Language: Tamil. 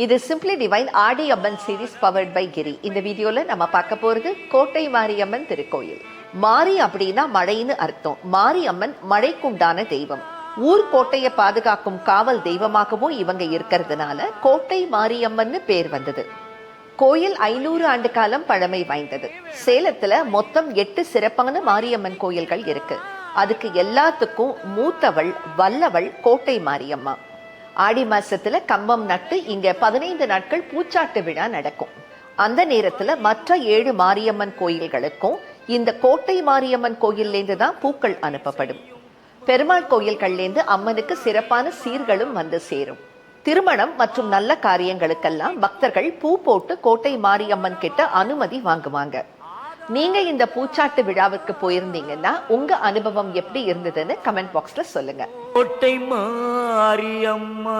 இது simply divine Aadi Amman series powered by Giri இந்த வீடியோல நம்ம பார்க்க போறது கோட்டை மாரியம்மன் திருக்கோயில். மாரி அப்படின்னா மழைன்னு அர்த்தம். மாரியம்மன் மழைக்குண்டான தெய்வம். ஊர் கோட்டையை பாதுகாக்கும் காவல் தெய்வமாகவும் இவங்க இருக்கிறதுனால கோட்டை மாரியம்மன்னு பேர் வந்தது. கோயில் ஐநூறு ஆண்டு காலம் பழமை வாய்ந்தது. சேலத்துல மொத்தம் எட்டு சிறப்பான மாரியம்மன் கோயில்கள் இருக்கு. அதுக்கு எல்லாத்துக்கும் மூத்தவள் வல்லவள் கோட்டை மாரியம்மா ஆடி மாசத்துல கம்பம் நட்டு இங்க பதினைந்து நாட்கள் பூச்சாட்டு விழா நடக்கும். அந்த நேரத்துல மற்ற ஏழு மாரியம்மன் கோயில்களுக்கும் இந்த கோட்டை மாரியம்மன் கோயில்லேருந்து தான் பூக்கள் அனுப்பப்படும். பெருமாள் கோயில்கள்லேருந்து அம்மனுக்கு சிறப்பான சீர்களும் வந்து சேரும். திருமணம் மற்றும் நல்ல காரியங்களுக்கெல்லாம் பக்தர்கள் பூ போட்டு கோட்டை மாரியம்மன் கிட்ட அனுமதி வாங்குவாங்க. நீங்க இந்த பூச்சாட்டு விழாவுக்கு போயிருந்தீங்கன்னா உங்க அனுபவம் எப்படி இருந்ததுன்னு கமெண்ட் பாக்ஸ்ல சொல்லுங்க. கோட்டை மாரியம்மா.